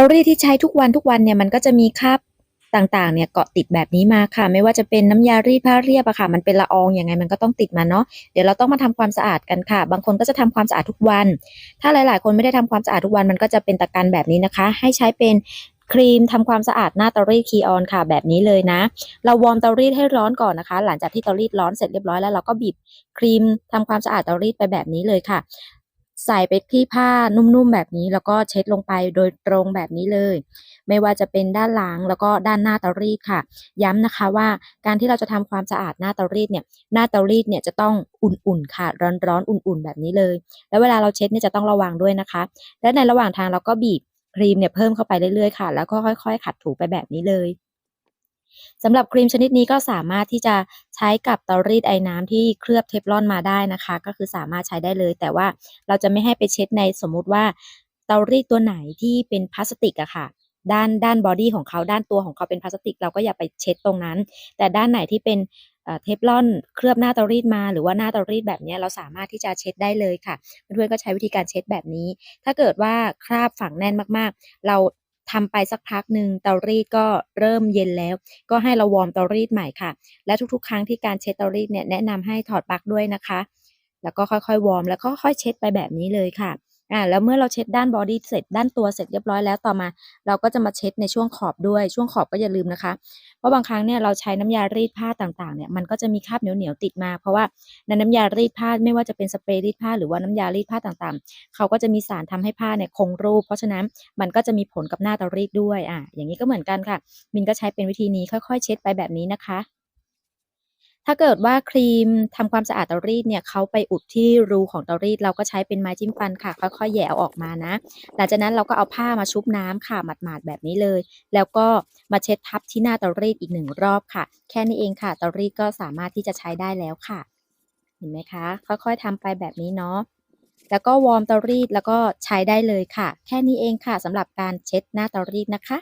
ตารีดที่ใช้ทุกวันทุกวันเนี่ยมันก็จะมีคราบต่างๆ เนี่ยเกาะติดแบบนี้มาค่ะ ไม่ว่าจะเป็นน้ำยารีดผ้าเรียบอะค่ะ มันเป็นละอองอยังไงมันก็ต้องติดมาเนาะเดี๋ยวเราต้องมาทำความสะอาดกันค่ะ บางคนก็จะทำความสะอาดทุกวัน ถ้าหลายๆ คนไม่ได้ทำความสะอาดทุกวันมันก็จะเป็นตะกันแบบนี้นะคะ ให้ใช้เป็นครีมทำความสะอาดหน้าเตารีดคีออนค่ะ แบบนี้เลยนะ เราวอร์มเตารีดให้ร้อนก่อนนะคะ หลังจากที่เตารีดร้อนเสร็จเรียบร้อยแล้วเราก็บีบครีมทำความสะอาดเตารีดไปแบบนี้เลยค่ะ ใส่ไปที่ผ้านุ่มๆแบบนี้ แล้วก็เช็ดลงไปโดยตรงแบบนี้เลย ไม่ว่าจะเป็นด้านหลังแล้วก็ด้านหน้าเตารีดค่ะ ย้ำนะคะว่าการที่เราจะทำความสะอาดหน้าเตารีดเนี่ยหน้าเตารีดเนี่ยจะต้องอุ่นๆค่ะ ร้อนๆอุ่นๆ แบบนี้เลย แล้วเวลาเราเช็ดเนี่ยจะต้องระวังด้วยนะคะ และในระหว่างทางเราก็บีบครีมเนี่ยเพิ่มเข้าไปเรื่อยๆค่ะ แล้วก็ค่อย ๆ ขัดถูไปแบบนี้เลย สำหรับครีมชนิดนี้ก็สามารถที่จะใช้กับเตารีดไอ้น้ำที่เคลือบเทฟลอนมาได้นะคะ ก็คือสามารถใช้ได้เลย แต่ว่าเราจะไม่ให้ไปเช็ดในสมมุติว่าเตารีดตัวไหนที่เป็นพลาสติกอะค่ะด้านด้านบอดี้ของเขาด้านตัวของเขาเป็นพลาสติก เราก็อย่าไปเช็ดตรงนั้น แต่ด้านไหนที่เป็นเทฟลอนเคลือบหน้าเตารีดมา หรือว่าหน้าเตารีดแบบนี้เราสามารถที่จะเช็ดได้เลยค่ะเพื่อนๆก็ใช้วิธีการเช็ดแบบนี้ ถ้าเกิดว่าคราบฝังแน่นมากๆ เรา ทำไปสักพักหนึ่งเตารีดก็เริ่มเย็นแล้ว ก็ให้เราวอร์มเตารีดใหม่ค่ะ และทุกๆ ครั้งที่การเช็ดเตารีดเนี่ยแนะนำให้ถอดปลั๊กด้วยนะคะ แล้วก็ค่อยๆวอร์มแล้วก็ค่อยเช็ดไปแบบนี้เลยค่ะ อ่าแล้วเมื่อเราเช็ดด้านบอดี้เสร็จด้านตัวเสร็จเรียบร้อยแล้วต่อมา เราก็จะมาเช็ดในช่วงขอบด้วยช่วงขอบก็อย่าลืมนะคะ เพราะบางครั้งเนี่ยเราใช้น้ำยารีดผ้าต่างๆเนี่ยมันก็จะมีคราบเหนียวๆติดมา เพราะว่าในน้ำยารีดผ้าไม่ว่าจะเป็นสเปรย์รีดผ้าหรือว่าน้ำยารีดผ้าต่างๆ เขาก็จะมีสารทำให้ผ้าเนี่ยคงรูป เพราะฉะนั้นมันก็จะมีผลกับหน้าเตารีดด้วยอะอย่างนี้ก็เหมือนกันค่ะมินก็ใช้เป็นวิธีนี้ค่อย ๆ เช็ดไปแบบนี้นะคะ ถ้าเกิดว่าครีมทำความสะอาดเตารีดเนี่ยเขาไปอุดที่รูของเตารีด เราก็ใช้เป็นไม้จิ้มฟันค่ะ ค่อยๆแหย่อออกมานะหลังจากนั้นเราก็เอาผ้ามาชุบน้ำค่ะหมาดๆแบบนี้เลย แล้วก็มาเช็ดทับที่หน้าเตารีดอีกหนึ่งรอบค่ะ แค่นี้เองค่ะเตารีดก็สามารถที่จะใช้ได้แล้วค่ะ เห็นไหมคะ ค่อยๆทำไปแบบนี้เนาะแล้วก็วอร์มเตารีดแล้วก็ใช้ได้เลยค่ะ แค่นี้เองค่ะสำหรับการเช็ดหน้าเตารีดนะคะ